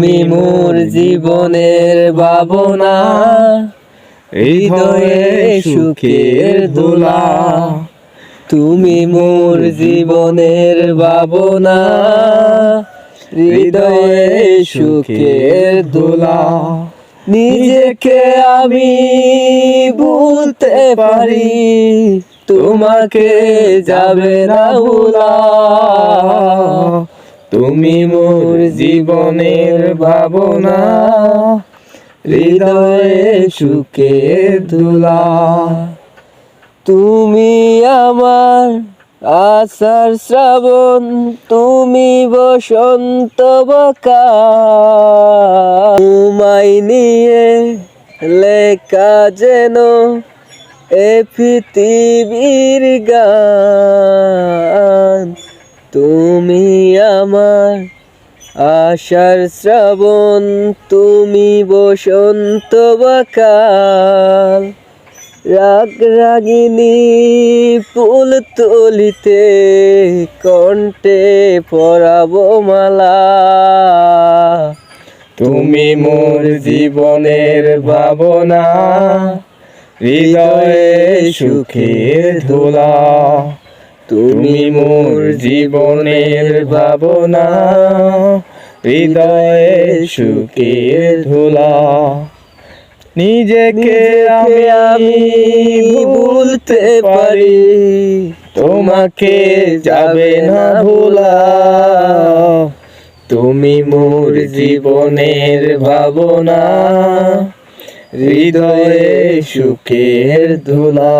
তুমি মোর জীবনের ভাবনা, হৃদয়ে সুখের দোলা তুমি মোর জীবনের ভাবনা, হৃদয়ে সুখের দোলা নিজেকে আমি বলতে পারি, তোমাকে যাবে না তুমি মোর জীবনের ভাবনা, হৃদয়ে সুখের দোলা। তুমি আমার আষাঢ় শ্রাবণ, তুমি বসন্ত বকা। তোমায় নিয়ে লেখা যেন এ পৃথিবীর গান। তুমি আমার আষাঢ় শ্রাবণ, তুমি বসন্ত বাকাল। রাগ রাগিনী ফুল তুলিতে, কণ্ঠে পরাবো মালা। তুমি মোর জীবনের ভাবনা, হৃদয়ে সুখের দোলা তুমি মোর জীবনের ভাবনা হৃদয়ে সুখের ধুলা। নিজেকে আমি আমি ভুলতে পারি তোমাকে যাবে না ভোলা। তুমি মোর জীবনের ভাবনা হৃদয়ে সুখের ধুলা।